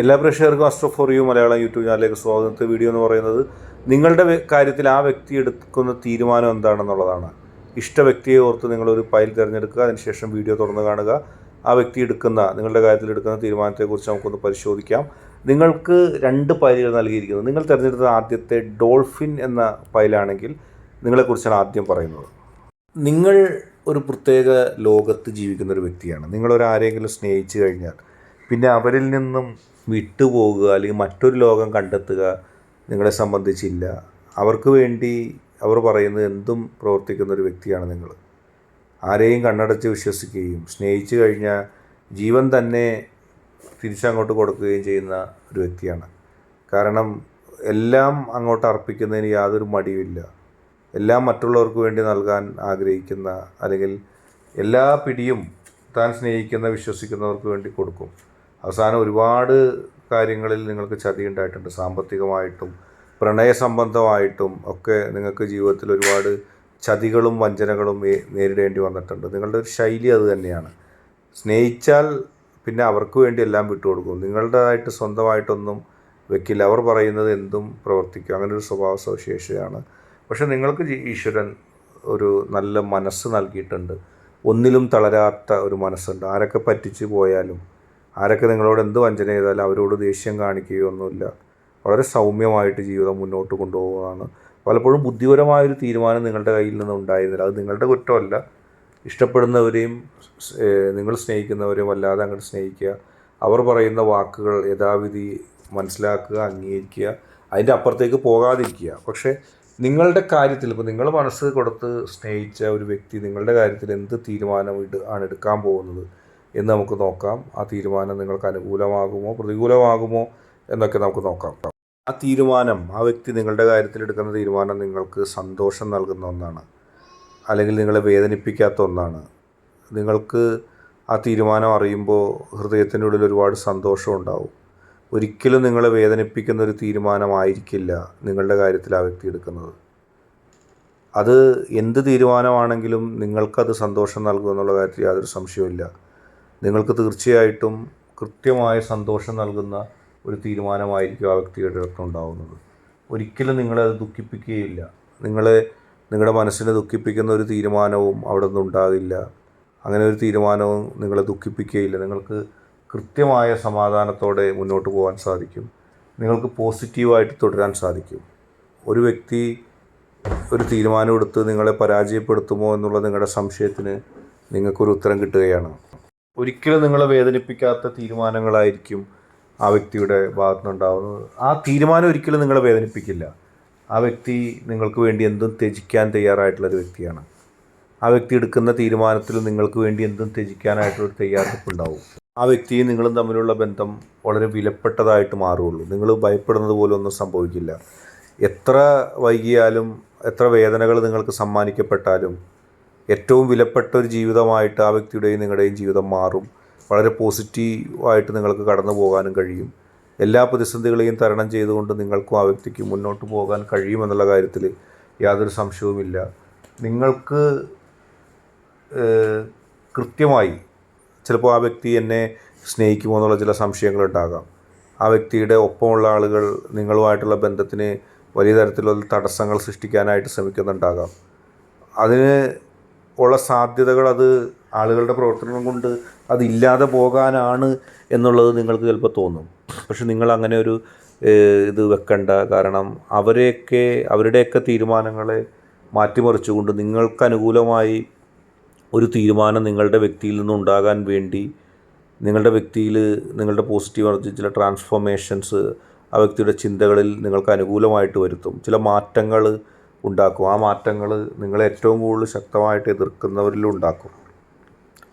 എല്ലാ പ്രേക്ഷകർക്കും Astro for you Malayalam YouTube ചാനലിലേക്ക് സ്വാഗതത്തെ വീഡിയോ എന്ന് പറയുന്നത് നിങ്ങളുടെ കാര്യത്തിൽ ആ വ്യക്തി എടുക്കുന്ന തീരുമാനം എന്താണെന്നുള്ളതാണ്. ഇഷ്ട വ്യക്തിയെ ഓർത്ത് നിങ്ങളൊരു ഫയൽ തിരഞ്ഞെടുക്കുക അതിനുശേഷം വീഡിയോ തുറന്ന് കാണുക. ആ വ്യക്തി എടുക്കുന്ന നിങ്ങളുടെ കാര്യത്തിൽ എടുക്കുന്ന തീരുമാനത്തെക്കുറിച്ച് നമുക്കൊന്ന് പരിശോധിക്കാം. നിങ്ങൾക്ക് രണ്ട് ഫയലുകൾ നൽകിയിരിക്കുന്നത്. നിങ്ങൾ തിരഞ്ഞെടുത്ത ആദ്യത്തെ ഡോൾഫിൻ എന്ന ഫയലാണെങ്കിൽ നിങ്ങളെക്കുറിച്ചാണ് ആദ്യം പറയുന്നത്. നിങ്ങൾ ഒരു പ്രത്യേക ലോകത്ത് ജീവിക്കുന്ന ഒരു വ്യക്തിയാണ്. നിങ്ങളൊരു ആരെങ്കിലും സ്നേഹിച്ചു കഴിഞ്ഞാൽ പിന്നെ അവരിൽ നിന്നും വിട്ടുപോകുക അല്ലെങ്കിൽ മറ്റൊരു ലോകം കണ്ടെത്തുക നിങ്ങളെ സംബന്ധിച്ചില്ല. അവർക്ക് വേണ്ടി അവർ പറയുന്നത് എന്തും പ്രവർത്തിക്കുന്ന ഒരു വ്യക്തിയാണ് നിങ്ങൾ. ആരെയും കണ്ണടച്ച് വിശ്വസിക്കുകയും സ്നേഹിച്ചു കഴിഞ്ഞാൽ ജീവൻ തന്നെ തിരിച്ചങ്ങോട്ട് കൊടുക്കുകയും ചെയ്യുന്ന ഒരു വ്യക്തിയാണ്. കാരണം എല്ലാം അങ്ങോട്ട് അർപ്പിക്കുന്നതിന് യാതൊരു മടിയുമില്ല. എല്ലാം മറ്റുള്ളവർക്ക് വേണ്ടി നൽകാൻ ആഗ്രഹിക്കുന്ന അല്ലെങ്കിൽ എല്ലാ പിടിയും താൻ സ്നേഹിക്കുന്ന വിശ്വസിക്കുന്നവർക്ക് വേണ്ടി കൊടുക്കും. അവസാനം ഒരുപാട് കാര്യങ്ങളിൽ നിങ്ങൾക്ക് ചതി ഉണ്ടായിട്ടുണ്ട്. സാമ്പത്തികമായിട്ടും പ്രണയ സംബന്ധമായിട്ടും ഒക്കെ നിങ്ങൾക്ക് ജീവിതത്തിൽ ഒരുപാട് ചതികളും വഞ്ചനകളും നേരിടേണ്ടി വന്നിട്ടുണ്ട്. നിങ്ങളുടെ ഒരു ശൈലി അത് തന്നെയാണ്. സ്നേഹിച്ചാൽ പിന്നെ അവർക്ക് വേണ്ടി എല്ലാം വിട്ടുകൊടുക്കും. നിങ്ങളുടേതായിട്ട് സ്വന്തമായിട്ടൊന്നും വെക്കില്ല. അവർ പറയുന്നത് എന്തും പ്രവർത്തിക്കും. അങ്ങനെ ഒരു സ്വഭാവ സവിശേഷതയാണ്. പക്ഷേ നിങ്ങൾക്ക് ഈശ്വരൻ ഒരു നല്ല മനസ്സ് നൽകിയിട്ടുണ്ട്. ഒന്നിലും തളരാത്ത ഒരു മനസ്സുണ്ട്. ആരൊക്കെ പറ്റിച്ച് പോയാലും ആരൊക്കെ നിങ്ങളോട് എന്ത് വഞ്ചന ചെയ്താലും അവരോട് ദേഷ്യം കാണിക്കുകയൊന്നുമില്ല. വളരെ സൗമ്യമായിട്ട് ജീവിതം മുന്നോട്ട് കൊണ്ടുപോവുകയാണ്. പലപ്പോഴും ബുദ്ധിപരമായൊരു തീരുമാനം നിങ്ങളുടെ കയ്യിൽ നിന്ന് ഉണ്ടായിരുന്നില്ല. അത് നിങ്ങളുടെ കുറ്റമല്ല. ഇഷ്ടപ്പെടുന്നവരെയും നിങ്ങൾ സ്നേഹിക്കുന്നവരെയും വല്ലാതെ അങ്ങോട്ട് സ്നേഹിക്കുക. അവർ പറയുന്ന വാക്കുകൾ യഥാവിധി മനസ്സിലാക്കുക അംഗീകരിക്കുക. അതിന്റെ അപ്പുറത്തേക്ക് പോകാതിരിക്കുക. പക്ഷേ നിങ്ങളുടെ കാര്യത്തിൽ ഇപ്പോൾ നിങ്ങൾ മനസ്സ് കൊടുത്ത് സ്നേഹിച്ച ഒരു വ്യക്തി നിങ്ങളുടെ കാര്യത്തിൽ എന്ത് തീരുമാനം ആണ് എടുക്കാൻ പോകുന്നത്? എന്ന് നമുക്ക് നോക്കാം. ആ തീരുമാനം നിങ്ങൾക്ക് അനുകൂലമാകുമോ പ്രതികൂലമാകുമോ എന്നൊക്കെ നമുക്ക് നോക്കാം. ആ തീരുമാനം ആ വ്യക്തി നിങ്ങളുടെ കാര്യത്തിൽ എടുക്കുന്ന തീരുമാനം നിങ്ങൾക്ക് സന്തോഷം നൽകുന്ന ഒന്നാണ്. അല്ലെങ്കിൽ നിങ്ങളെ വേദനിപ്പിക്കാത്ത ഒന്നാണ്. നിങ്ങൾക്ക് ആ തീരുമാനം അറിയുമ്പോൾ ഹൃദയത്തിനുള്ളിൽ ഒരുപാട് സന്തോഷം ഉണ്ടാവും. ഒരിക്കലും നിങ്ങളെ വേദനിപ്പിക്കുന്ന ഒരു തീരുമാനമായിരിക്കില്ല നിങ്ങളുടെ കാര്യത്തിൽ ആ വ്യക്തി എടുക്കുന്നത്. അത് എന്ത് തീരുമാനമാണെങ്കിലും നിങ്ങൾക്കത് സന്തോഷം നൽകുമെന്നുള്ള കാര്യത്തിൽ യാതൊരു സംശയവുമില്ല. നിങ്ങൾക്ക് തീർച്ചയായിട്ടും കൃത്യമായ സന്തോഷം നൽകുന്ന ഒരു തീരുമാനമായിരിക്കും ആ വ്യക്തിയുടെ അടുത്തുണ്ടാവുന്നത് ഒരിക്കലും നിങ്ങളെ അത് ദുഃഖിപ്പിക്കുകയില്ല. നിങ്ങളെ നിങ്ങളുടെ മനസ്സിനെ ദുഃഖിപ്പിക്കുന്ന ഒരു തീരുമാനവും അവിടെ നിന്ന് ഉണ്ടാകില്ല. അങ്ങനെ ഒരു തീരുമാനവും നിങ്ങളെ ദുഃഖിപ്പിക്കുകയില്ല. നിങ്ങൾക്ക് കൃത്യമായ സമാധാനത്തോടെ മുന്നോട്ട് പോകാൻ സാധിക്കും. നിങ്ങൾക്ക് പോസിറ്റീവായിട്ട് തുടരാൻ സാധിക്കും. ഒരു വ്യക്തി ഒരു തീരുമാനമെടുത്ത് നിങ്ങളെ പരാജയപ്പെടുത്തുമോ എന്നുള്ള നിങ്ങളുടെ സംശയത്തിന് നിങ്ങൾക്കൊരു ഉത്തരം കിട്ടുകയാണ്. ഒരിക്കലും നിങ്ങളെ വേദനിപ്പിക്കാത്ത തീരുമാനങ്ങളായിരിക്കും ആ വ്യക്തിയുടെ ഭാഗത്തുനിന്നുണ്ടാവുന്നത്. ആ തീരുമാനം ഒരിക്കലും നിങ്ങളെ വേദനിപ്പിക്കില്ല. ആ വ്യക്തി നിങ്ങൾക്ക് വേണ്ടി എന്തും ത്യജിക്കാൻ തയ്യാറായിട്ടുള്ളൊരു വ്യക്തിയാണ്. ആ വ്യക്തി എടുക്കുന്ന തീരുമാനത്തിൽ നിങ്ങൾക്ക് വേണ്ടി എന്തും ത്യജിക്കാനായിട്ടൊരു തയ്യാറെടുപ്പുണ്ടാവും ആ വ്യക്തിയും നിങ്ങളും തമ്മിലുള്ള ബന്ധം വളരെ വിലപ്പെട്ടതായിട്ട് മാറുകയുള്ളൂ. നിങ്ങൾ ഭയപ്പെടുന്നത് പോലെ ഒന്നും സംഭവിക്കില്ല. എത്ര വൈകിയാലും എത്ര വേദനകൾ നിങ്ങൾക്ക് സമ്മാനിക്കപ്പെട്ടാലും ഏറ്റവും വിലപ്പെട്ട ഒരു ജീവിതമായിട്ട് ആ വ്യക്തിയുടെയും നിങ്ങളുടെയും ജീവിതം മാറും. വളരെ പോസിറ്റീവായിട്ട് നിങ്ങൾക്ക് കടന്നു പോകാനും കഴിയും. എല്ലാ പ്രതിസന്ധികളെയും തരണം ചെയ്തുകൊണ്ട് നിങ്ങൾക്കും ആ വ്യക്തിക്ക് മുന്നോട്ട് പോകാൻ കഴിയുമെന്നുള്ള കാര്യത്തിൽ യാതൊരു സംശയവുമില്ല. നിങ്ങൾക്ക് കൃത്യമായി ചിലപ്പോൾ ആ വ്യക്തി എന്നെ സ്നേഹിക്കുമോ എന്നുള്ള ചില സംശയങ്ങളുണ്ടാകാം. ആ വ്യക്തിയുടെ ഒപ്പമുള്ള ആളുകൾ നിങ്ങളുമായിട്ടുള്ള ബന്ധത്തിന് വലിയ തരത്തിലുള്ള തടസ്സങ്ങൾ സൃഷ്ടിക്കാനായിട്ട് ശ്രമിക്കുന്നുണ്ടാകാം. അതിന് ഉള്ള സാധ്യതകൾ അത് ആളുകളുടെ പ്രവർത്തനം കൊണ്ട് അതില്ലാതെ പോകാനാണ് എന്നുള്ളത് നിങ്ങൾക്ക് ചിലപ്പോൾ തോന്നും. പക്ഷെ നിങ്ങൾ അങ്ങനെ ഒരു ഇത് വെക്കണ്ട. കാരണം അവരെയൊക്കെ അവരുടെയൊക്കെ തീരുമാനങ്ങളെ മാറ്റിമറിച്ചുകൊണ്ട് നിങ്ങൾക്ക് അനുകൂലമായി ഒരു തീരുമാനം നിങ്ങളുടെ വ്യക്തിയിൽ നിന്നുണ്ടാകാൻ വേണ്ടി നിങ്ങളുടെ വ്യക്തിയിൽ നിങ്ങളുടെ പോസിറ്റീവ് എനർജി ചില ട്രാൻസ്ഫോർമേഷൻസ് ആ വ്യക്തിയുടെ ചിന്തകളിൽ നിങ്ങൾക്ക് അനുകൂലമായിട്ട് വരുത്തും. ചില മാറ്റങ്ങൾ ഉണ്ടാക്കും. ആ മാറ്റങ്ങൾ നിങ്ങളെ ഏറ്റവും കൂടുതൽ ശക്തമായിട്ട് എതിർക്കുന്നവരിലും ഉണ്ടാക്കും.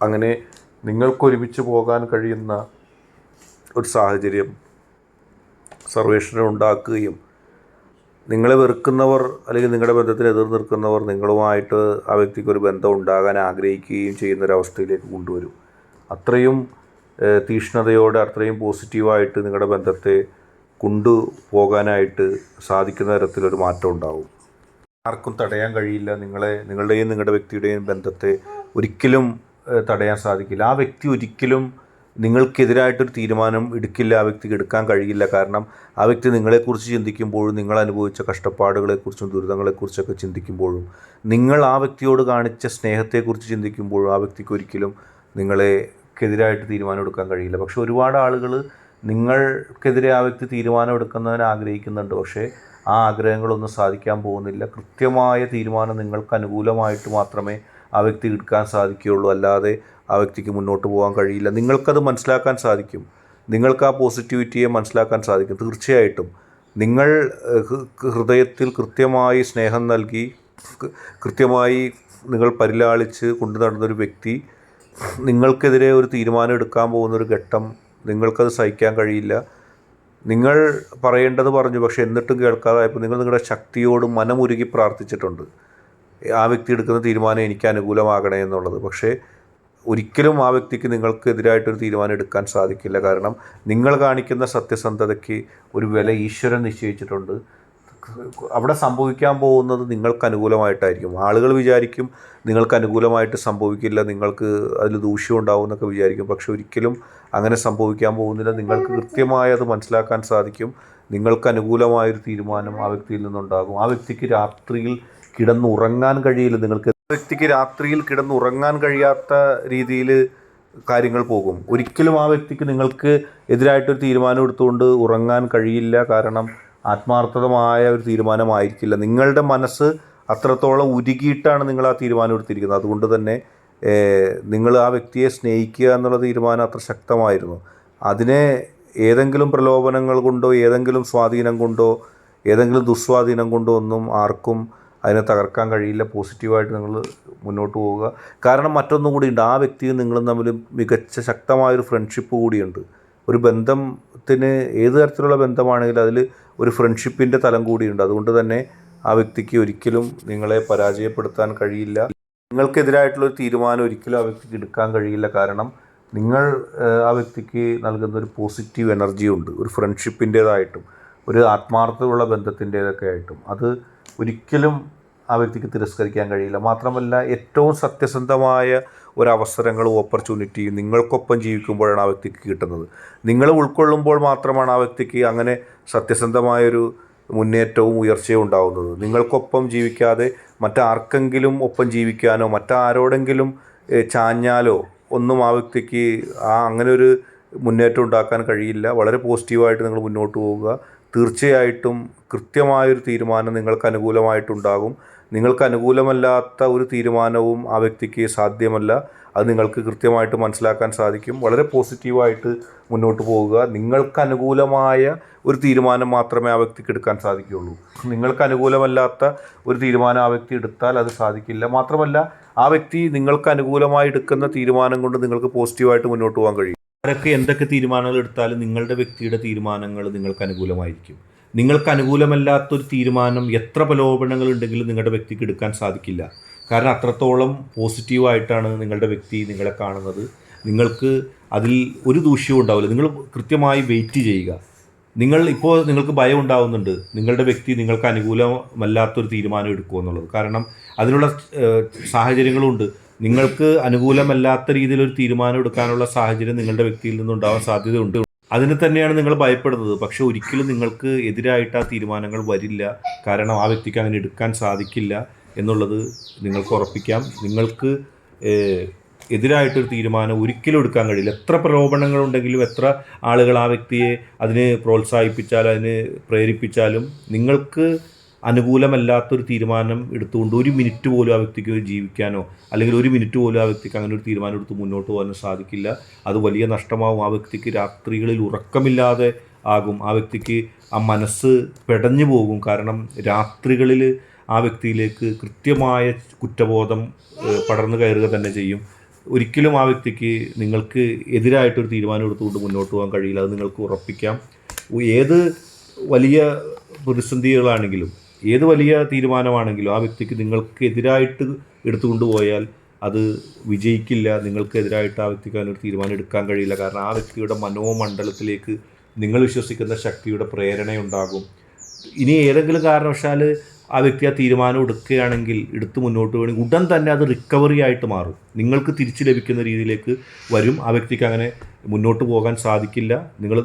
അങ്ങനെ നിങ്ങൾക്ക് ഒരുമിച്ച് പോകാൻ കഴിയുന്ന ഒരു സാഹചര്യം സർവേഷനെ ഉണ്ടാക്കുകയും നിങ്ങളെ വെറുക്കുന്നവർ അല്ലെങ്കിൽ നിങ്ങളുടെ ബന്ധത്തിൽ എതിർ നിൽക്കുന്നവർ നിങ്ങളുമായിട്ട് ആ വ്യക്തിക്ക് ഒരു ബന്ധം ഉണ്ടാകാൻ ആഗ്രഹിക്കുകയും ചെയ്യുന്ന ഒരവസ്ഥയിലേക്ക് കൊണ്ടുവരും. അത്രയും തീഷ്ണതയോടെ അത്രയും പോസിറ്റീവായിട്ട് നിങ്ങളുടെ ബന്ധത്തെ കൊണ്ടുപോകാനായിട്ട് സാധിക്കുന്ന തരത്തിലൊരു മാറ്റം ഉണ്ടാവും. ആർക്കും തടയാൻ കഴിയില്ല. നിങ്ങളെ നിങ്ങളുടെയും നിങ്ങളുടെ വ്യക്തിയുടെയും ബന്ധത്തെ ഒരിക്കലും തടയാൻ സാധിക്കില്ല. ആ വ്യക്തി ഒരിക്കലും നിങ്ങൾക്കെതിരായിട്ടൊരു തീരുമാനം എടുക്കില്ല. ആ വ്യക്തിക്ക് എടുക്കാൻ കഴിയില്ല. കാരണം ആ വ്യക്തി നിങ്ങളെക്കുറിച്ച് ചിന്തിക്കുമ്പോഴും നിങ്ങൾ അനുഭവിച്ച കഷ്ടപ്പാടുകളെക്കുറിച്ചും ദുരിതങ്ങളെക്കുറിച്ചൊക്കെ ചിന്തിക്കുമ്പോഴും നിങ്ങൾ ആ വ്യക്തിയോട് കാണിച്ച സ്നേഹത്തെക്കുറിച്ച് ചിന്തിക്കുമ്പോഴും ആ വ്യക്തിക്ക് ഒരിക്കലും നിങ്ങളെക്കെതിരായിട്ട് തീരുമാനം എടുക്കാൻ കഴിയില്ല. പക്ഷെ ഒരുപാട് ആളുകൾ നിങ്ങൾക്കെതിരെ ആ വ്യക്തി തീരുമാനം എടുക്കുന്നതിന് ആഗ്രഹിക്കുന്നുണ്ട്. പക്ഷേ ആ ആഗ്രഹങ്ങളൊന്നും സാധിക്കാൻ പോകുന്നില്ല. കൃത്യമായ തീരുമാനം നിങ്ങൾക്ക് അനുകൂലമായിട്ട് മാത്രമേ ആ വ്യക്തി എടുക്കാൻ സാധിക്കുകയുള്ളൂ. അല്ലാതെ ആ വ്യക്തിക്ക് മുന്നോട്ട് പോകാൻ കഴിയില്ല. നിങ്ങൾക്കത് മനസ്സിലാക്കാൻ സാധിക്കും. നിങ്ങൾക്ക് ആ പോസിറ്റിവിറ്റിയെ മനസ്സിലാക്കാൻ സാധിക്കും. തീർച്ചയായിട്ടും. നിങ്ങൾ ഹൃദയത്തിൽ കൃത്യമായി സ്നേഹം നൽകി കൃത്യമായി നിങ്ങൾ പരിലാളിച്ച് കൊണ്ടു നടന്നൊരു വ്യക്തി നിങ്ങൾക്കെതിരെ ഒരു തീരുമാനം എടുക്കാൻ പോകുന്നൊരു ഘട്ടം നിങ്ങൾക്കത് സഹിക്കാൻ കഴിയില്ല. നിങ്ങൾ പറയേണ്ടത് പറഞ്ഞു പക്ഷെ എന്നിട്ടും കേൾക്കാതായപ്പോൾ നിങ്ങൾ നിങ്ങളുടെ ശക്തിയോട് മനമുരുകി പ്രാർത്ഥിച്ചിട്ടുണ്ട്. ആ വ്യക്തി എടുക്കുന്ന തീരുമാനം എനിക്ക് അനുകൂലമാകണേ എന്നുള്ളത്. പക്ഷേ ഒരിക്കലും ആ വ്യക്തിക്ക് നിങ്ങൾക്ക് നിങ്ങൾക്കെതിരായിട്ടൊരു തീരുമാനം എടുക്കാൻ സാധിക്കില്ല. കാരണം നിങ്ങൾ കാണിക്കുന്ന സത്യസന്ധതയ്ക്ക് ഒരു വില ഈശ്വരൻ നിശ്ചയിച്ചിട്ടുണ്ട്. അവിടെ സംഭവിക്കാൻ പോകുന്നത് നിങ്ങൾക്ക് അനുകൂലമായിട്ടായിരിക്കും. ആളുകൾ വിചാരിക്കും നിങ്ങൾക്ക് അനുകൂലമായിട്ട് സംഭവിക്കില്ല നിങ്ങൾക്ക് അതിൽ ദൂഷ്യം ഉണ്ടാവും എന്നൊക്കെ വിചാരിക്കും. പക്ഷെ ഒരിക്കലും അങ്ങനെ സംഭവിക്കാൻ പോകുന്നില്ല. നിങ്ങൾക്ക് കൃത്യമായി അത് മനസ്സിലാക്കാൻ സാധിക്കും. നിങ്ങൾക്ക് അനുകൂലമായൊരു തീരുമാനം ആ വ്യക്തിയിൽ നിന്നുണ്ടാകും. ആ വ്യക്തിക്ക് രാത്രിയിൽ കിടന്നുറങ്ങാൻ കഴിയില്ല. നിങ്ങൾക്ക് വ്യക്തിക്ക് രാത്രിയിൽ കിടന്നുറങ്ങാൻ കഴിയാത്ത രീതിയിൽ കാര്യങ്ങൾ പോകും. ഒരിക്കലും ആ വ്യക്തിക്ക് നിങ്ങൾക്ക് എതിരായിട്ടൊരു തീരുമാനം എടുത്തുകൊണ്ട് ഉറങ്ങാൻ കഴിയില്ല. കാരണം ആത്മാർത്ഥതമായ ഒരു തീരുമാനമായിരിക്കില്ല. നിങ്ങളുടെ മനസ്സ് അത്രത്തോളം ഉരുകിയിട്ടാണ് നിങ്ങൾ ആ തീരുമാനം എടുത്തിരിക്കുന്നത്. അതുകൊണ്ട് തന്നെ നിങ്ങൾ ആ വ്യക്തിയെ സ്നേഹിക്കുക എന്നുള്ള തീരുമാനം അത്ര ശക്തമായിരുന്നു. അതിനെ ഏതെങ്കിലും പ്രലോഭനങ്ങൾ കൊണ്ടോ ഏതെങ്കിലും സ്വാധീനം കൊണ്ടോ ഏതെങ്കിലും ദുസ്വാധീനം കൊണ്ടോ ഒന്നും ആർക്കും അതിനെ തകർക്കാൻ കഴിയില്ല. പോസിറ്റീവായിട്ട് നിങ്ങൾ മുന്നോട്ട് പോവുക. കാരണം മറ്റൊന്നും കൂടിയുണ്ട്. ആ വ്യക്തിയും നിങ്ങളും തമ്മിൽ മികച്ച ശക്തമായൊരു ഫ്രണ്ട്ഷിപ്പ് കൂടിയുണ്ട്. ഒരു ബന്ധത്തിന് ഏത് തരത്തിലുള്ള ബന്ധമാണെങ്കിലും അതിൽ ഒരു ഫ്രണ്ട്ഷിപ്പിന്റെ തലം കൂടിയുണ്ട് അതുകൊണ്ട് തന്നെ ആ വ്യക്തിക്ക് ഒരിക്കലും നിങ്ങളെ പരാജയപ്പെടുത്താൻ കഴിയില്ല. നിങ്ങൾക്കെതിരായിട്ടുള്ള ഒരു തീരുമാനം ഒരിക്കലും ആ വ്യക്തിക്ക് എടുക്കാൻ കഴിയില്ല. കാരണം നിങ്ങൾ ആ വ്യക്തിക്ക് നൽകുന്ന ഒരു പോസിറ്റീവ് എനർജി ഉണ്ട്. ഒരു ഫ്രണ്ട്ഷിപ്പിന്റേതായിട്ടും ഒരു ആത്മാർത്ഥതയുള്ള ബന്ധത്തിന്റേതൊക്കെ ആയിട്ടും. അത് ഒരിക്കലും ആ വ്യക്തിക്ക് തിരസ്കരിക്കാൻ കഴിയില്ല. മാത്രമല്ല ഏറ്റവും സത്യസന്ധമായ ഒരവസരങ്ങളും ഓപ്പർച്യൂണിറ്റിയും നിങ്ങൾക്കൊപ്പം ജീവിക്കുമ്പോഴാണ് ആ വ്യക്തിക്ക് കിട്ടുന്നത്. നിങ്ങൾ ഉൾക്കൊള്ളുമ്പോൾ മാത്രമാണ് ആ വ്യക്തിക്ക് അങ്ങനെ സത്യസന്ധമായൊരു മുന്നേറ്റവും ഉയർച്ചയും ഉണ്ടാകുന്നത് നിങ്ങൾക്കൊപ്പം ജീവിക്കാതെ മറ്റാർക്കെങ്കിലും ഒപ്പം ജീവിക്കാനോ മറ്റാരോടെങ്കിലും ചാഞ്ഞാലോ ഒന്നും ആ വ്യക്തിക്ക് ആ അങ്ങനെ ഒരു മുന്നേറ്റം ഉണ്ടാക്കാൻ കഴിയില്ല. വളരെ പോസിറ്റീവായിട്ട് നിങ്ങൾ മുന്നോട്ട് പോവുക. തീർച്ചയായിട്ടും കൃത്യമായൊരു തീരുമാനം നിങ്ങൾക്ക് അനുകൂലമായിട്ടുണ്ടാകും. നിങ്ങൾക്ക് അനുകൂലമല്ലാത്ത ഒരു തീരുമാനവും ആ വ്യക്തിക്ക് സാധ്യമല്ല. അത് നിങ്ങൾക്ക് കൃത്യമായിട്ട് മനസ്സിലാക്കാൻ സാധിക്കും. വളരെ പോസിറ്റീവായിട്ട് മുന്നോട്ട് പോവുക നിങ്ങൾക്ക് അനുകൂലമായ ഒരു തീരുമാനം മാത്രമേ ആ വ്യക്തിക്ക് എടുക്കാൻ സാധിക്കുകയുള്ളൂ. നിങ്ങൾക്ക് അനുകൂലമല്ലാത്ത ഒരു തീരുമാനം ആ വ്യക്തി എടുത്താൽ അത് സാധിക്കില്ല. മാത്രമല്ല ആ വ്യക്തി നിങ്ങൾക്ക് അനുകൂലമായി എടുക്കുന്ന തീരുമാനം കൊണ്ട് നിങ്ങൾക്ക് പോസിറ്റീവായിട്ട് മുന്നോട്ട് പോകാൻ കഴിയും. ആരൊക്കെ എന്തൊക്കെ തീരുമാനങ്ങൾ എടുത്താലും നിങ്ങളുടെ വ്യക്തിയുടെ തീരുമാനങ്ങൾ നിങ്ങൾക്ക് അനുകൂലമായിരിക്കും. നിങ്ങൾക്ക് അനുകൂലമല്ലാത്തൊരു തീരുമാനം എത്ര പ്രലോഭനങ്ങൾ ഉണ്ടെങ്കിലും നിങ്ങളുടെ വ്യക്തിക്ക് എടുക്കാൻ സാധിക്കില്ല. കാരണം അത്രത്തോളം പോസിറ്റീവായിട്ടാണ് നിങ്ങളുടെ വ്യക്തി നിങ്ങളെ കാണുന്നത്. നിങ്ങൾക്ക് അതിൽ ഒരു ദൂഷ്യവും ഉണ്ടാവില്ല. നിങ്ങൾ കൃത്യമായി വെയിറ്റ് ചെയ്യുക. നിങ്ങൾ ഇപ്പോൾ നിങ്ങൾക്ക് ഭയം ഉണ്ടാവുന്നുണ്ട്. നിങ്ങളുടെ വ്യക്തി നിങ്ങൾക്ക് അനുകൂലമല്ലാത്തൊരു തീരുമാനം എടുക്കുമോ എന്നുള്ളത്. കാരണം അതിനുള്ള സാഹചര്യങ്ങളുണ്ട്. നിങ്ങൾക്ക് അനുകൂലമല്ലാത്ത രീതിയിലൊരു തീരുമാനം എടുക്കാനുള്ള സാഹചര്യം നിങ്ങളുടെ വ്യക്തിയിൽ നിന്നുണ്ടാവാൻ സാധ്യതയുണ്ട്. അതിന് തന്നെയാണ് നിങ്ങൾ ഭയപ്പെടുന്നത്. പക്ഷെ ഒരിക്കലും നിങ്ങൾക്ക് എതിരായിട്ട് ആ തീരുമാനങ്ങൾ വരില്ല. കാരണം ആ വ്യക്തിക്ക് അങ്ങനെ എടുക്കാൻ സാധിക്കില്ല എന്നുള്ളത് നിങ്ങൾക്ക് ഉറപ്പിക്കാം. നിങ്ങൾക്ക് എതിരായിട്ടൊരു തീരുമാനം ഒരിക്കലും എടുക്കാൻ കഴിയില്ല. എത്ര പ്രലോഭനങ്ങളുണ്ടെങ്കിലും എത്ര ആളുകൾ ആ വ്യക്തിയെ അതിന് പ്രോത്സാഹിപ്പിച്ചാലും അതിന് പ്രേരിപ്പിച്ചാലും നിങ്ങൾക്ക് അനുകൂലമല്ലാത്തൊരു തീരുമാനം എടുത്തുകൊണ്ട് ഒരു മിനിറ്റ് പോലും ആ വ്യക്തിക്ക് ജീവിക്കാനോ അല്ലെങ്കിൽ ഒരു മിനിറ്റ് പോലും ആ വ്യക്തിക്ക് അങ്ങനെ ഒരു തീരുമാനം എടുത്ത് മുന്നോട്ട് പോകാനോ സാധിക്കില്ല. അത് വലിയ നഷ്ടമാവും. ആ വ്യക്തിക്ക് രാത്രികളിൽ ഉറക്കമില്ലാതെ ആകും. ആ വ്യക്തിക്ക് ആ മനസ്സ് പെടഞ്ഞു പോകും. കാരണം രാത്രികളിൽ ആ വ്യക്തിയിലേക്ക് കൃത്യമായ കുറ്റബോധം പടർന്നു കയറുക തന്നെ ചെയ്യും. ഒരിക്കലും ആ വ്യക്തിക്ക് നിങ്ങൾക്ക് എതിരായിട്ടൊരു തീരുമാനം എടുത്തുകൊണ്ട് മുന്നോട്ട് പോകാൻ കഴിയില്ല. അത് നിങ്ങൾക്ക് ഉറപ്പിക്കാം. ഏത് വലിയ പ്രതിസന്ധികളാണെങ്കിലും ഏത് വലിയ തീരുമാനമാണെങ്കിലും ആ വ്യക്തിക്ക് നിങ്ങൾക്ക് എതിരായിട്ട് എടുത്തുകൊണ്ടുപോയാൽ അത് വിജയിക്കില്ല. നിങ്ങൾക്കെതിരായിട്ട് ആ വ്യക്തിക്ക് അതിനൊരു തീരുമാനം എടുക്കാൻ കഴിയില്ല. കാരണം ആ വ്യക്തിയുടെ മനോമണ്ഡലത്തിലേക്ക് നിങ്ങൾ വിശ്വസിക്കുന്ന ശക്തിയുടെ പ്രേരണയുണ്ടാകും. ഇനി ഏതെങ്കിലും കാരണവശാൽ ആ വ്യക്തി ആ തീരുമാനം എടുക്കുകയാണെങ്കിൽ എടുത്ത് മുന്നോട്ട് പോകണമെങ്കിൽ ഉടൻ തന്നെ അത് റിക്കവറി ആയിട്ട് മാറും. നിങ്ങൾക്ക് തിരിച്ചു ലഭിക്കുന്ന രീതിയിലേക്ക് വരും. ആ വ്യക്തിക്ക് അങ്ങനെ മുന്നോട്ട് പോകാൻ സാധിക്കില്ല. നിങ്ങൾ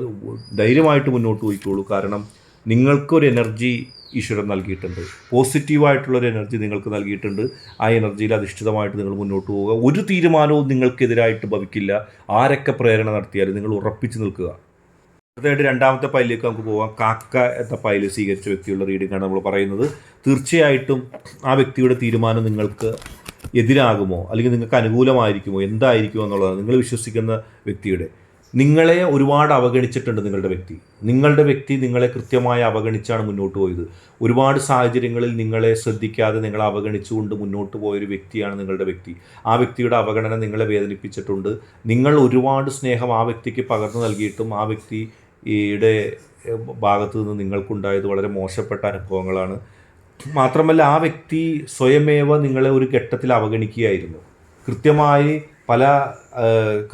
ധൈര്യമായിട്ട് മുന്നോട്ട് പോയിക്കോളൂ. കാരണം നിങ്ങൾക്കൊരു എനർജി ഈശ്വരൻ നൽകിയിട്ടുണ്ട്. പോസിറ്റീവായിട്ടുള്ളൊരു എനർജി നിങ്ങൾക്ക് നൽകിയിട്ടുണ്ട്. ആ എനർജിയിൽ അധിഷ്ഠിതമായിട്ട് നിങ്ങൾ മുന്നോട്ട് പോവുക. ഒരു തീരുമാനവും നിങ്ങൾക്കെതിരായിട്ട് ഭവിക്കില്ല. ആരൊക്കെ പ്രേരണ നടത്തിയാലും നിങ്ങൾ ഉറപ്പിച്ചു നിൽക്കുക. അടുത്തതായിട്ട് രണ്ടാമത്തെ പൈലിലേക്ക് നമുക്ക് പോകാം കാക്ക എന്ന പൈൽ സ്വീകരിച്ച വ്യക്തിയുള്ള റീഡിംഗ് ആണ് നമ്മൾ പറയുന്നത്. തീർച്ചയായിട്ടും ആ വ്യക്തിയുടെ തീരുമാനം നിങ്ങൾക്ക് എതിരാകുമോ? അല്ലെങ്കിൽ നിങ്ങൾക്ക് അനുകൂലമായിരിക്കുമോ? എന്തായിരിക്കുമോ എന്നുള്ളതാണ് നിങ്ങൾ വിശ്വസിക്കുന്ന വ്യക്തിയുടെ നിങ്ങളെ ഒരുപാട് അവഗണിച്ചിട്ടുണ്ട് നിങ്ങളുടെ വ്യക്തി. നിങ്ങളുടെ വ്യക്തി നിങ്ങളെ കൃത്യമായി അവഗണിച്ചാണ് മുന്നോട്ട് പോയത്. ഒരുപാട് സാഹചര്യങ്ങളിൽ നിങ്ങളെ ശ്രദ്ധിക്കാതെ നിങ്ങളെ അവഗണിച്ചുകൊണ്ട് മുന്നോട്ട് പോയൊരു വ്യക്തിയാണ് നിങ്ങളുടെ വ്യക്തി. ആ വ്യക്തിയുടെ അവഗണന നിങ്ങളെ വേദനിപ്പിച്ചിട്ടുണ്ട്. നിങ്ങൾ ഒരുപാട് സ്നേഹം ആ വ്യക്തിക്ക് പകർന്നു നൽകിയിട്ടും ആ വ്യക്തിയുടെ ഭാഗത്തു നിന്ന് നിങ്ങൾക്കുണ്ടായത് വളരെ മോശപ്പെട്ട അനുഭവങ്ങളാണ്. മാത്രമല്ല ആ വ്യക്തി സ്വയമേവ നിങ്ങളെ ഒരു ഘട്ടത്തിൽ അവഗണിക്കുകയായിരുന്നു. കൃത്യമായി പല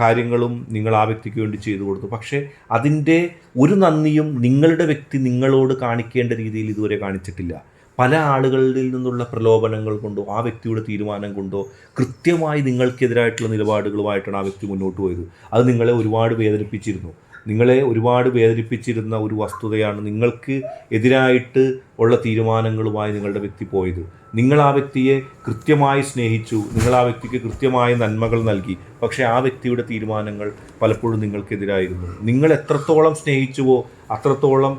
കാര്യങ്ങളും നിങ്ങൾ ആ വ്യക്തിക്ക് വേണ്ടി ചെയ്തു കൊടുത്തു. പക്ഷേ അതിന്റെ ഒരു നന്ദിയും നിങ്ങളുടെ വ്യക്തി നിങ്ങളോട് കാണിക്കേണ്ട രീതിയിൽ ഇതുവരെ കാണിച്ചിട്ടില്ല. പല ആളുകളിൽ നിന്നുള്ള പ്രലോഭനങ്ങൾ കൊണ്ടോ ആ വ്യക്തിയുടെ തീരുമാനം കൊണ്ടോ കൃത്യമായി നിങ്ങൾക്കെതിരായിട്ടുള്ള നിലപാടുകളുമായിട്ടാണ് ആ വ്യക്തി മുന്നോട്ട് പോയത്. അത് നിങ്ങളെ ഒരുപാട് വേദനിപ്പിച്ചിരുന്നു. നിങ്ങളെ ഒരുപാട് വേദനിപ്പിച്ചിരുന്ന ഒരു വസ്തുതയാണ് നിങ്ങൾക്ക് എതിരായിട്ട് ഉള്ള തീരുമാനങ്ങളുമായി നിങ്ങളുടെ വ്യക്തി പോയത്. നിങ്ങൾ ആ വ്യക്തിയെ കൃത്യമായി സ്നേഹിച്ചു നിങ്ങൾ ആ വ്യക്തിക്ക് കൃത്യമായ നന്മകൾ നൽകി. പക്ഷേ ആ വ്യക്തിയുടെ തീരുമാനങ്ങൾ പലപ്പോഴും നിങ്ങൾക്കെതിരായിരുന്നു. നിങ്ങൾ എത്രത്തോളം സ്നേഹിച്ചുവോ അത്രത്തോളം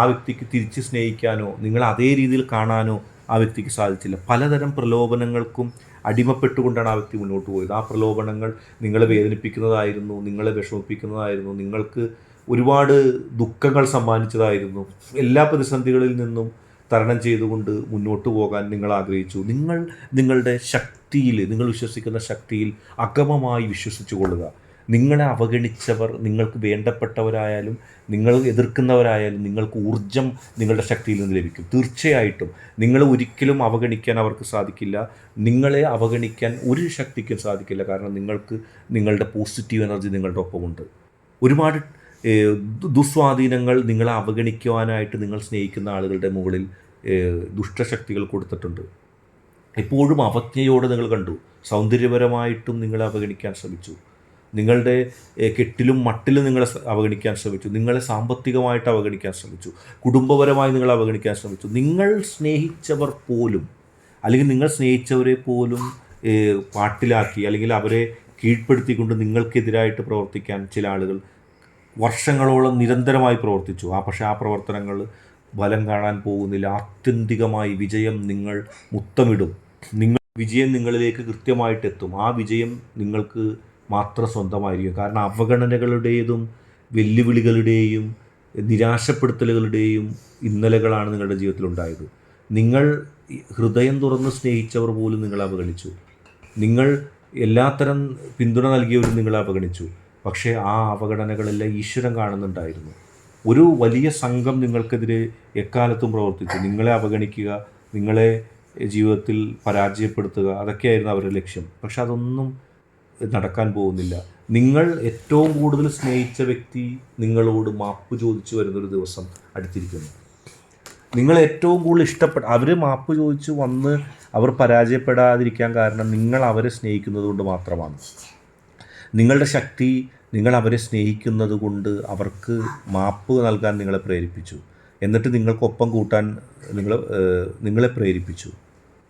ആ വ്യക്തിക്ക് തിരിച്ച് സ്നേഹിക്കാനോ നിങ്ങൾ അതേ രീതിയിൽ കാണാനോ ആ വ്യക്തിക്ക് സാധിച്ചില്ല. പലതരം പ്രലോഭനങ്ങൾക്കും അടിമപ്പെട്ടുകൊണ്ടാണ് ആ വ്യക്തി മുന്നോട്ട് പോയത്. ആ പ്രലോഭനങ്ങൾ നിങ്ങളെ വേദനിപ്പിക്കുന്നതായിരുന്നു നിങ്ങളെ വിഷമിപ്പിക്കുന്നതായിരുന്നു നിങ്ങൾക്ക് ഒരുപാട് ദുഃഖങ്ങൾ സമ്മാനിച്ചതായിരുന്നു. എല്ലാ പ്രതിസന്ധികളിൽ നിന്നും തരണം ചെയ്തുകൊണ്ട് മുന്നോട്ട് പോകാൻ നിങ്ങൾ ആഗ്രഹിച്ചു. നിങ്ങൾ നിങ്ങളുടെ ശക്തിയിൽ നിങ്ങൾ വിശ്വസിക്കുന്ന ശക്തിയിൽ അഗമമായി വിശ്വസിച്ചു കൊള്ളുക. നിങ്ങളെ അവഗണിച്ചവർ നിങ്ങൾക്ക് വേണ്ടപ്പെട്ടവരായാലും നിങ്ങൾ എതിർക്കുന്നവരായാലും നിങ്ങൾക്ക് ഊർജം നിങ്ങളുടെ ശക്തിയിൽ നിന്ന് ലഭിക്കും. തീർച്ചയായിട്ടും നിങ്ങൾ ഒരിക്കലും അവഗണിക്കാൻ അവർക്ക് സാധിക്കില്ല. നിങ്ങളെ അവഗണിക്കാൻ ഒരു ശക്തിക്കും സാധിക്കില്ല. കാരണം നിങ്ങൾക്ക് നിങ്ങളുടെ പോസിറ്റീവ് എനർജി നിങ്ങളുടെ ഒപ്പമുണ്ട്. ഒരുപാട് ദുസ്വാധീനങ്ങൾ നിങ്ങളെ അവഗണിക്കുവാനായിട്ട് നിങ്ങൾ സ്നേഹിക്കുന്ന ആളുകളുടെ മുകളിൽ ദുഷ്ടശക്തികൾ കൊടുത്തിട്ടുണ്ട്. എപ്പോഴും അവജ്ഞയോടെ നിങ്ങൾ കണ്ടു. സൗന്ദര്യപരമായിട്ടും നിങ്ങളെ അവഗണിക്കാൻ ശ്രമിച്ചു. നിങ്ങളുടെ കെട്ടിലും മട്ടിലും നിങ്ങളെ അവഗണിക്കാൻ ശ്രമിച്ചു. നിങ്ങളെ സാമ്പത്തികമായിട്ട് അവഗണിക്കാൻ ശ്രമിച്ചു. കുടുംബപരമായി നിങ്ങളെ അവഗണിക്കാൻ ശ്രമിച്ചു. നിങ്ങൾ സ്നേഹിച്ചവർ പോലും അല്ലെങ്കിൽ നിങ്ങൾ സ്നേഹിച്ചവരെ പോലും പാട്ടിലാക്കി അല്ലെങ്കിൽ അവരെ കീഴ്പ്പെടുത്തിക്കൊണ്ട് നിങ്ങൾക്കെതിരായിട്ട് പ്രവർത്തിക്കാൻ ചില ആളുകൾ വർഷങ്ങളോളം നിരന്തരമായി പ്രവർത്തിച്ചു. ആ പക്ഷേ ആ പ്രവർത്തനങ്ങൾ ഫലം കാണാൻ പോകുന്നില്ല. ആത്യന്തികമായി വിജയം നിങ്ങൾ മുത്തമിടും. നിങ്ങൾ വിജയം നിങ്ങളിലേക്ക് കൃത്യമായിട്ട് എത്തും. ആ വിജയം നിങ്ങൾക്ക് മാത്രം സ്വന്തമായിരിക്കും. കാരണം അവഗണനകളുടേതും വെല്ലുവിളികളുടെയും നിരാശപ്പെടുത്തലുകളുടെയും ഇന്നലകളാണ് നിങ്ങളുടെ ജീവിതത്തിൽ ഉണ്ടായത് നിങ്ങൾ ഹൃദയം തുറന്ന് സ്നേഹിച്ചവർ പോലും നിങ്ങളെ അവഗണിച്ചു. നിങ്ങൾ എല്ലാത്തരം പിന്തുണ നൽകിയവരും നിങ്ങളെ അവഗണിച്ചു. പക്ഷേ ആ അവഗണനകളെല്ലാം ഈശ്വരൻ കാണുന്നുണ്ടായിരുന്നു. ഒരു വലിയ സംഘം നിങ്ങൾക്കെതിരെ എക്കാലത്തും പ്രവർത്തിച്ചു. നിങ്ങളെ അവഗണിക്കുക നിങ്ങളെ ജീവിതത്തിൽ പരാജയപ്പെടുത്തുക അതൊക്കെയായിരുന്നു അവരുടെ ലക്ഷ്യം. പക്ഷെ അതൊന്നും നടക്കാൻ പോകുന്നില്ല. നിങ്ങൾ ഏറ്റവും കൂടുതൽ സ്നേഹിച്ച വ്യക്തി നിങ്ങളോട് മാപ്പ് ചോദിച്ചു വരുന്നൊരു ദിവസം അടുത്തിരിക്കുന്നു. നിങ്ങൾ ഏറ്റവും കൂടുതൽ ഇഷ്ടപ്പെട്ട അവർ മാപ്പ് ചോദിച്ചു വന്ന് അവർ പരാജയപ്പെടാതിരിക്കാൻ കാരണം നിങ്ങൾ അവരെ സ്നേഹിക്കുന്നത് കൊണ്ട് മാത്രമാണ്. നിങ്ങളുടെ ശക്തി നിങ്ങൾ അവരെ സ്നേഹിക്കുന്നത് കൊണ്ട് അവർക്ക് മാപ്പ് നൽകാൻ നിങ്ങളെ പ്രേരിപ്പിച്ചു. എന്നിട്ട് നിങ്ങൾക്കൊപ്പം കൂട്ടാൻ നിങ്ങൾ നിങ്ങളെ പ്രേരിപ്പിച്ചു.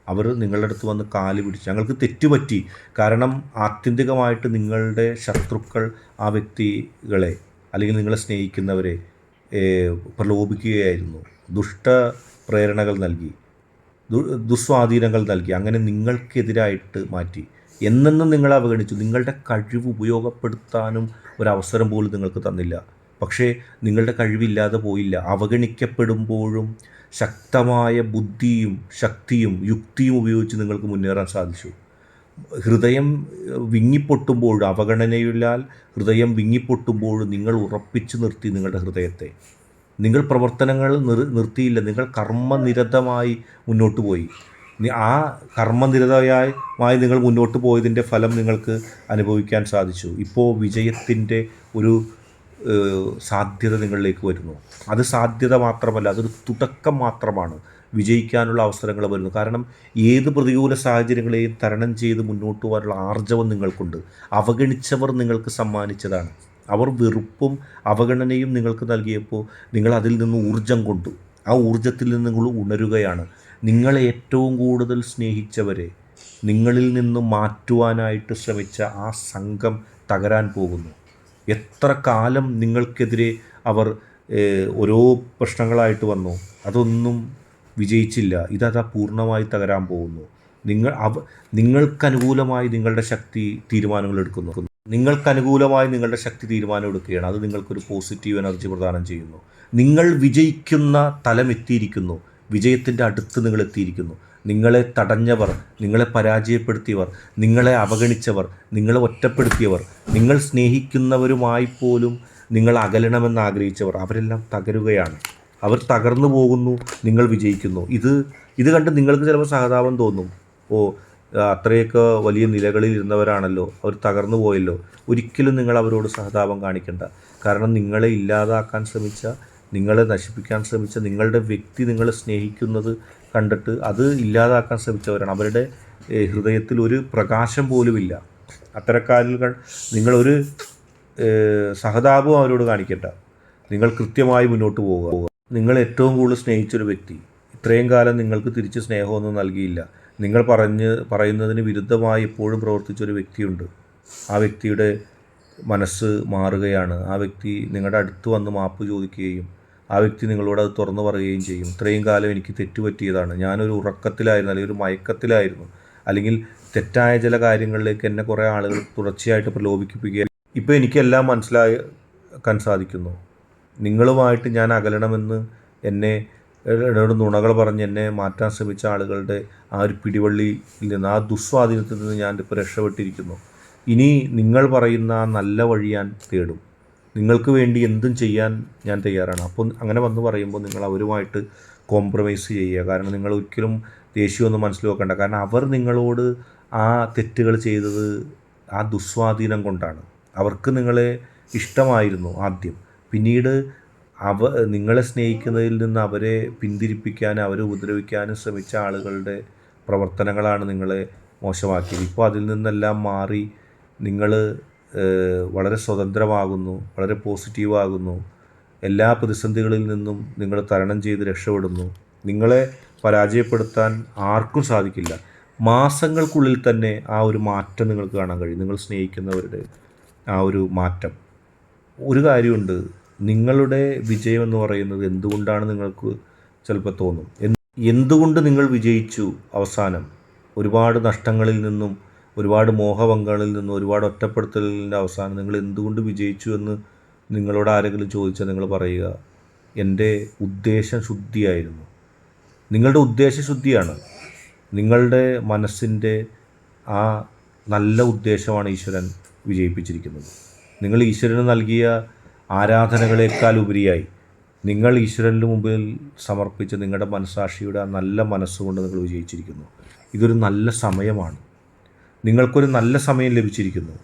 അവർ നിങ്ങളുടെ അടുത്ത് വന്ന് കാൽ പിടിച്ചു ഞങ്ങൾക്ക് തെറ്റുപറ്റി. കാരണം ആത്യന്തികമായിട്ട് നിങ്ങളുടെ ശത്രുക്കൾ ആ വ്യക്തികളെ അല്ലെങ്കിൽ നിങ്ങളെ സ്നേഹിക്കുന്നവരെ പ്രലോഭിക്കുകയായിരുന്നു ദുഷ്ട പ്രേരണകൾ നൽകി. ദുസ്വാധീനങ്ങൾ നൽകി. അങ്ങനെ നിങ്ങൾക്കെതിരായിട്ട് മാറ്റി. എന്നെന്നും നിങ്ങളെ അവഗണിച്ചു. നിങ്ങളുടെ കഴിവ് ഉപയോഗപ്പെടുത്താനും ഒരവസരം പോലും നിങ്ങൾക്ക് തന്നില്ല. പക്ഷേ നിങ്ങളുടെ കഴിവില്ലാതെ പോയില്ല. അവഗണിക്കപ്പെടുമ്പോഴും ശക്തമായ ബുദ്ധിയും ശക്തിയും യുക്തിയും ഉപയോഗിച്ച് നിങ്ങൾക്ക് മുന്നേറാൻ സാധിച്ചു. ഹൃദയം വിങ്ങിപ്പൊട്ടുമ്പോൾ അവഗണനയില്ലാൽ ഹൃദയം വിങ്ങിപ്പൊട്ടുമ്പോൾ നിങ്ങൾ ഉറപ്പിച്ചു നിർത്തി നിങ്ങളുടെ ഹൃദയത്തെ. നിങ്ങൾ പ്രവർത്തനങ്ങൾ നിർ നിർത്തിയില്ല. നിങ്ങൾ കർമ്മനിരതമായി മുന്നോട്ട് പോയി. ആ കർമ്മനിരതയായി നിങ്ങൾ മുന്നോട്ട് പോയതിന്റെ ഫലം നിങ്ങൾക്ക് അനുഭവിക്കാൻ സാധിച്ചു. ഇപ്പോൾ വിജയത്തിന്റെ ഒരു സാധ്യത നിങ്ങളിലേക്ക് വരുന്നു. അത് സാധ്യത മാത്രമല്ല അതൊരു തുടക്കം മാത്രമാണ്. വിജയിക്കാനുള്ള അവസരങ്ങൾ വരുന്നു. കാരണം ഏത് പ്രതികൂല സാഹചര്യങ്ങളെയും തരണം ചെയ്ത് മുന്നോട്ട് പോകാനുള്ള ആർജവം നിങ്ങൾക്കുണ്ട്. അവഗണിച്ചവർ നിങ്ങൾക്ക് സമ്മാനിച്ചതാണ്. അവർ വെറുപ്പും അവഗണനയും നിങ്ങൾക്ക് നൽകിയപ്പോൾ നിങ്ങൾ അതിൽ നിന്ന് ഊർജം കൊണ്ടു. ആ ഊർജത്തിൽ നിന്ന് നിങ്ങൾ ഉണരുകയാണ്. നിങ്ങളെ ഏറ്റവും കൂടുതൽ സ്നേഹിച്ചവരെ നിങ്ങളിൽ നിന്ന് മാറ്റുവാനായിട്ട് ശ്രമിച്ച ആ സംഘം തകരാൻ പോകുന്നു. എത്ര കാലം നിങ്ങൾക്കെതിരെ അവർ ഓരോ പ്രശ്നങ്ങളായിട്ട് വന്നു അതൊന്നും വിജയിച്ചില്ല. ഇതതാ പൂർണമായി തകരാൻ പോകുന്നു. നിങ്ങൾ അവ നിങ്ങൾക്കനുകൂലമായി നിങ്ങളുടെ ശക്തി തീരുമാനങ്ങൾ എടുക്കുന്നു. നിങ്ങൾക്കനുകൂലമായി നിങ്ങളുടെ ശക്തി തീരുമാനം എടുക്കുകയാണ്. അത് നിങ്ങൾക്കൊരു പോസിറ്റീവ് എനർജി പ്രദാനം ചെയ്യുന്നു. നിങ്ങൾ വിജയിക്കുന്ന തലം എത്തിയിരിക്കുന്നു വിജയത്തിന്റെ അടുത്ത് നിങ്ങൾ എത്തിയിരിക്കുന്നു. നിങ്ങളെ തടഞ്ഞവർ നിങ്ങളെ പരാജയപ്പെടുത്തിയവർ നിങ്ങളെ അവഗണിച്ചവർ നിങ്ങളെ ഒറ്റപ്പെടുത്തിയവർ നിങ്ങൾ സ്നേഹിക്കുന്നവരുമായി പോലും നിങ്ങൾ അകലണമെന്ന് ആഗ്രഹിച്ചവർ അവരെല്ലാം തകരുകയാണ്. അവർ തകർന്നു പോകുന്നു നിങ്ങൾ വിജയിക്കുന്നു. ഇത് ഇത് കണ്ട് നിങ്ങൾക്ക് ചിലപ്പോൾ സഹതാപം തോന്നും. ഓ അത്രയൊക്കെ വലിയ നിലകളിൽ ഇരുന്നവരാണല്ലോ അവർ തകർന്നു പോയല്ലോ. ഒരിക്കലും നിങ്ങൾ അവരോട് സഹതാപം കാണിക്കേണ്ട. കാരണം നിങ്ങളെ ഇല്ലാതാക്കാൻ ശ്രമിച്ച നിങ്ങളെ നശിപ്പിക്കാൻ ശ്രമിച്ച നിങ്ങളുടെ വ്യക്തി നിങ്ങളെ സ്നേഹിക്കുന്നത് കണ്ടിട്ട് അത് ഇല്ലാതാക്കാൻ ശ്രമിച്ചവരാണ്. അവരുടെ ഹൃദയത്തിൽ ഒരു പ്രകാശം പോലുമില്ല. അത്തരക്കാരിൽ നിങ്ങളൊരു സഹതാപവും അവരോട് കാണിക്കണ്ട. നിങ്ങൾ കൃത്യമായി മുന്നോട്ട് പോവുക. നിങ്ങൾ ഏറ്റവും കൂടുതൽ സ്നേഹിച്ചൊരു വ്യക്തി. ഇത്രയും കാലം നിങ്ങൾക്ക് തിരിച്ച് സ്നേഹമൊന്നും നൽകിയില്ല. നിങ്ങൾ പറഞ്ഞ് പറയുന്നതിന് വിരുദ്ധമായി എപ്പോഴും പ്രവർത്തിച്ചൊരു വ്യക്തിയുണ്ട്. ആ വ്യക്തിയുടെ മനസ്സ് മാറുകയാണ്. ആ വ്യക്തി നിങ്ങളുടെ അടുത്ത് വന്ന് മാപ്പ് ചോദിക്കുകയും ആ വ്യക്തി നിങ്ങളോട് അത് തുറന്നു പറയുകയും ചെയ്യും. ഇത്രയും കാലം എനിക്ക് തെറ്റുപറ്റിയതാണ്. ഞാനൊരു ഉറക്കത്തിലായിരുന്നു അല്ലെങ്കിൽ ഒരു മയക്കത്തിലായിരുന്നു. അല്ലെങ്കിൽ തെറ്റായ ചില കാര്യങ്ങളിലേക്ക് എന്നെ കുറേ ആളുകൾ തുടർച്ചയായിട്ട് പ്രലോഭിപ്പിക്കുക ഇപ്പോൾ എനിക്കെല്ലാം മനസ്സിലാക്കാൻ സാധിക്കുന്നു. നിങ്ങളുമായിട്ട് ഞാൻ അകലണമെന്ന് എന്നെ നുണകൾ പറഞ്ഞ് എന്നെ മാറ്റാൻ ശ്രമിച്ച ആളുകളുടെ ആ ഒരു പിടിവള്ളിയിൽ നിന്ന് ആ ദുസ്വാധീനത്തിൽ നിന്ന് ഞാൻ ഇപ്പോൾ രക്ഷപ്പെട്ടിരിക്കുന്നു. ഇനി നിങ്ങൾ പറയുന്ന ആ നല്ല വഴി ഞാൻ തേടും. നിങ്ങൾക്ക് വേണ്ടി എന്തും ചെയ്യാൻ ഞാൻ തയ്യാറാണ്. അപ്പോൾ അങ്ങനെ വന്ന് പറയുമ്പോൾ നിങ്ങൾ അവരുമായിട്ട് കോംപ്രമൈസ് ചെയ്യുക. കാരണം നിങ്ങൾ ഒരിക്കലും ദേഷ്യമൊന്നും മനസ്സിൽ വെക്കണ്ട. കാരണം അവർ നിങ്ങളോട് ആ തെറ്റുകൾ ചെയ്തത് ആ ദുസ്വാധീനം കൊണ്ടാണ്. അവർക്ക് നിങ്ങളെ ഇഷ്ടമായിരുന്നു ആദ്യം. പിന്നീട് അവ നിങ്ങളെ സ്നേഹിക്കുന്നതിൽ നിന്ന് അവരെ പിന്തിരിപ്പിക്കാനും അവരെ ഉപദ്രവിക്കാനും ശ്രമിച്ച ആളുകളുടെ പ്രവർത്തനങ്ങളാണ് നിങ്ങളെ മോശമാക്കിയത്. ഇപ്പോൾ അതിൽ നിന്നെല്ലാം മാറി നിങ്ങൾ വളരെ സ്വതന്ത്രമാകുന്നു വളരെ പോസിറ്റീവാകുന്നു. എല്ലാ പ്രതിസന്ധികളിൽ നിന്നും നിങ്ങൾ തരണം ചെയ്ത് രക്ഷപ്പെടുന്നു. നിങ്ങളെ പരാജയപ്പെടുത്താൻ ആർക്കും സാധിക്കില്ല. മാസങ്ങൾക്കുള്ളിൽ തന്നെ ആ ഒരു മാറ്റം നിങ്ങൾക്ക് കാണാൻ കഴിയും. നിങ്ങൾ സ്നേഹിക്കുന്നവരുടെ ആ ഒരു മാറ്റം. ഒരു കാര്യമുണ്ട് നിങ്ങളുടെ വിജയം എന്ന് പറയുന്നത് എന്തുകൊണ്ടാണ് നിങ്ങൾക്ക് ചിലപ്പോൾ തോന്നും? എന്ത് എന്തുകൊണ്ട് നിങ്ങൾ വിജയിച്ചു അവസാനം? ഒരുപാട് നഷ്ടങ്ങളിൽ നിന്നും ഒരുപാട് മോഹഭംഗങ്ങളിൽ നിന്ന് ഒരുപാട് ഒറ്റപ്പെടുത്തലിന്റെ അവസാനം നിങ്ങൾ എന്തുകൊണ്ട് വിജയിച്ചു എന്ന് നിങ്ങളോട് ആരെങ്കിലും ചോദിച്ചാൽ നിങ്ങൾ പറയുക എന്റെ ഉദ്ദേശം ശുദ്ധിയായിരുന്നു. നിങ്ങളുടെ ഉദ്ദേശശുദ്ധിയാണ് നിങ്ങളുടെ മനസ്സിന്റെ ആ നല്ല ഉദ്ദേശമാണ് ഈശ്വരൻ വിജയിപ്പിച്ചിരിക്കുന്നത്. നിങ്ങൾ ഈശ്വരന് നൽകിയ ആരാധനകളേക്കാൾ ഉപരിയായി നിങ്ങൾ ഈശ്വരന്റെ മുമ്പിൽ സമർപ്പിച്ച നിങ്ങളുടെ മനസാക്ഷിയുടെ ആ നല്ല മനസ്സുകൊണ്ട് നിങ്ങൾ വിജയിച്ചിരിക്കുന്നു. ഇതൊരു നല്ല സമയമാണ്. നിങ്ങൾക്കൊരു നല്ല സമയം ലഭിച്ചിരിക്കുന്നു.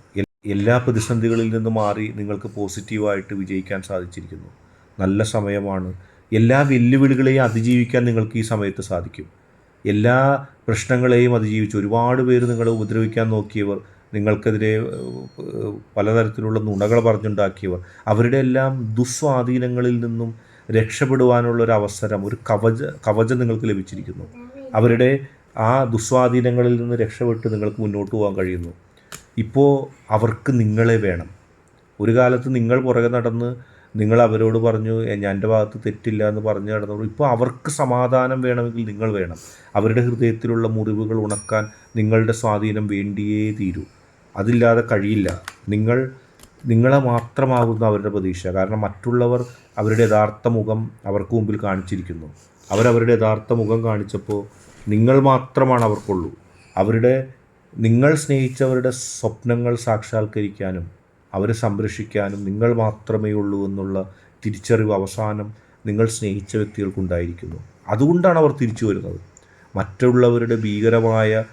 എല്ലാ പ്രതിസന്ധികളിൽ നിന്ന് മാറി നിങ്ങൾക്ക് പോസിറ്റീവായിട്ട് വിജയിക്കാൻ സാധിച്ചിരിക്കുന്നു. നല്ല സമയമാണ്. എല്ലാ വെല്ലുവിളികളെയും അതിജീവിക്കാൻ നിങ്ങൾക്ക് ഈ സമയത്ത് സാധിക്കും. എല്ലാ പ്രശ്നങ്ങളെയും അതിജീവിച്ച് ഒരുപാട് പേര് നിങ്ങളെ ഉപദ്രവിക്കാൻ നോക്കിയവർ നിങ്ങൾക്കെതിരെ പലതരത്തിലുള്ള നുണകൾ പറഞ്ഞുണ്ടാക്കിയവർ അവരുടെ എല്ലാം ദുസ്വാധീനങ്ങളിൽ നിന്നും രക്ഷപ്പെടുവാനുള്ള ഒരു അവസരം ഒരു കവച കവചം നിങ്ങൾക്ക് ലഭിച്ചിരിക്കുന്നു. അവരുടെ ആ ദുസ്വാധീനങ്ങളിൽ നിന്ന് രക്ഷപ്പെട്ട് നിങ്ങൾക്ക് മുന്നോട്ട് പോകാൻ കഴിയുന്നു. ഇപ്പോൾ അവർക്ക് നിങ്ങളെ വേണം. ഒരു കാലത്ത് നിങ്ങൾ പുറകെ നടന്ന് നിങ്ങൾ അവരോട് പറഞ്ഞു "എ, ഞാൻ എന്റെ ഭാഗത്ത് തെറ്റില്ല എന്ന് പറഞ്ഞു നടന്നു ഇപ്പോൾ അവർക്ക് സമാധാനം വേണമെങ്കിൽ നിങ്ങൾ വേണം. അവരുടെ ഹൃദയത്തിലുള്ള മുറിവുകൾ ഉണക്കാൻ നിങ്ങളുടെ സ്വാധീനം വേണ്ടിയേ തീരൂ. അതില്ലാതെ കഴിയില്ല. നിങ്ങൾ നിങ്ങളെ മാത്രമാകുന്നു അവരുടെ പ്രതീക്ഷ. കാരണം മറ്റുള്ളവർ അവരുടെ യഥാർത്ഥ മുഖം അവർക്ക് മുമ്പിൽ കാണിച്ചിരിക്കുന്നു. അവരവരുടെ യഥാർത്ഥ മുഖം കാണിച്ചപ്പോൾ നിങ്ങൾ മാത്രമാണ് അവർക്കുള്ളൂ. അവരുടെ നിങ്ങൾ സ്നേഹിച്ചവരുടെ സ്വപ്നങ്ങൾ സാക്ഷാത്കരിക്കാനും അവരെ സംരക്ഷിക്കാനും നിങ്ങൾ മാത്രമേ ഉള്ളൂ എന്നുള്ള തിരിച്ചറിവ് അവസാനം നിങ്ങൾ സ്നേഹിച്ച വ്യക്തികൾക്കുണ്ടായിരിക്കുന്നു. അതുകൊണ്ടാണ് അവർ തിരിച്ചു വരുന്നത്. മറ്റുള്ളവരുടെ ഭീകരമായ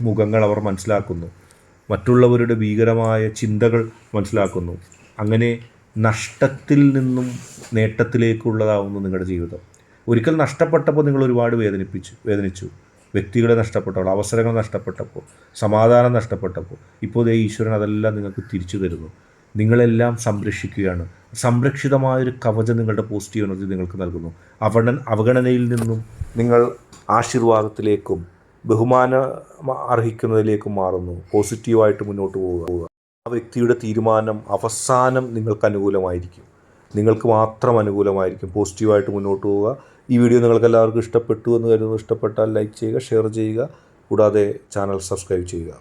മുഖങ്ങൾ അവർ മനസ്സിലാക്കുന്നു. മറ്റുള്ളവരുടെ ഭീകരമായ ചിന്തകൾ മനസ്സിലാക്കുന്നു. അങ്ങനെ നഷ്ടത്തിൽ നിന്നും നേട്ടത്തിലേക്കുള്ളതാവുന്നു നിങ്ങളുടെ ജീവിതം. ഒരിക്കൽ നഷ്ടപ്പെട്ടപ്പോൾ നിങ്ങൾ ഒരുപാട് വേദനിപ്പിച്ചു വേദനിച്ചു. വ്യക്തികളെ നഷ്ടപ്പെട്ടപ്പോൾ അവസരങ്ങൾ നഷ്ടപ്പെട്ടപ്പോൾ സമാധാനം നഷ്ടപ്പെട്ടപ്പോൾ ഇപ്പോൾ ദേ ഈശ്വരൻ അതെല്ലാം നിങ്ങൾക്ക് തിരിച്ചു തരുന്നു. നിങ്ങളെല്ലാം സംരക്ഷിക്കുകയാണ്. സംരക്ഷിതമായൊരു കവചം നിങ്ങളുടെ പോസിറ്റീവ് എനർജി നിങ്ങൾക്ക് നൽകുന്നു. അവണൻ അവഗണനയിൽ നിന്നും നിങ്ങൾ ആശീർവാദത്തിലേക്കും ബഹുമാന അർഹിക്കുന്നതിലേക്കും മാറുന്നു. പോസിറ്റീവായിട്ട് മുന്നോട്ട് പോവുക. ആ വ്യക്തിയുടെ തീരുമാനം അവസാനം നിങ്ങൾക്ക് അനുകൂലമായിരിക്കും. നിങ്ങൾക്ക് മാത്രം അനുകൂലമായിരിക്കും. പോസിറ്റീവായിട്ട് മുന്നോട്ട് പോവുക. ഈ വീഡിയോ നിങ്ങൾക്ക് എല്ലാവർക്കും ഇഷ്ടപ്പെട്ടു എന്ന് കരുതുന്നു. ഇഷ്ടപ്പെട്ടാൽ ലൈക്ക് ചെയ്യുക ഷെയർ ചെയ്യുക. കൂടാതെ ചാനൽ സബ്സ്ക്രൈബ് ചെയ്യുക.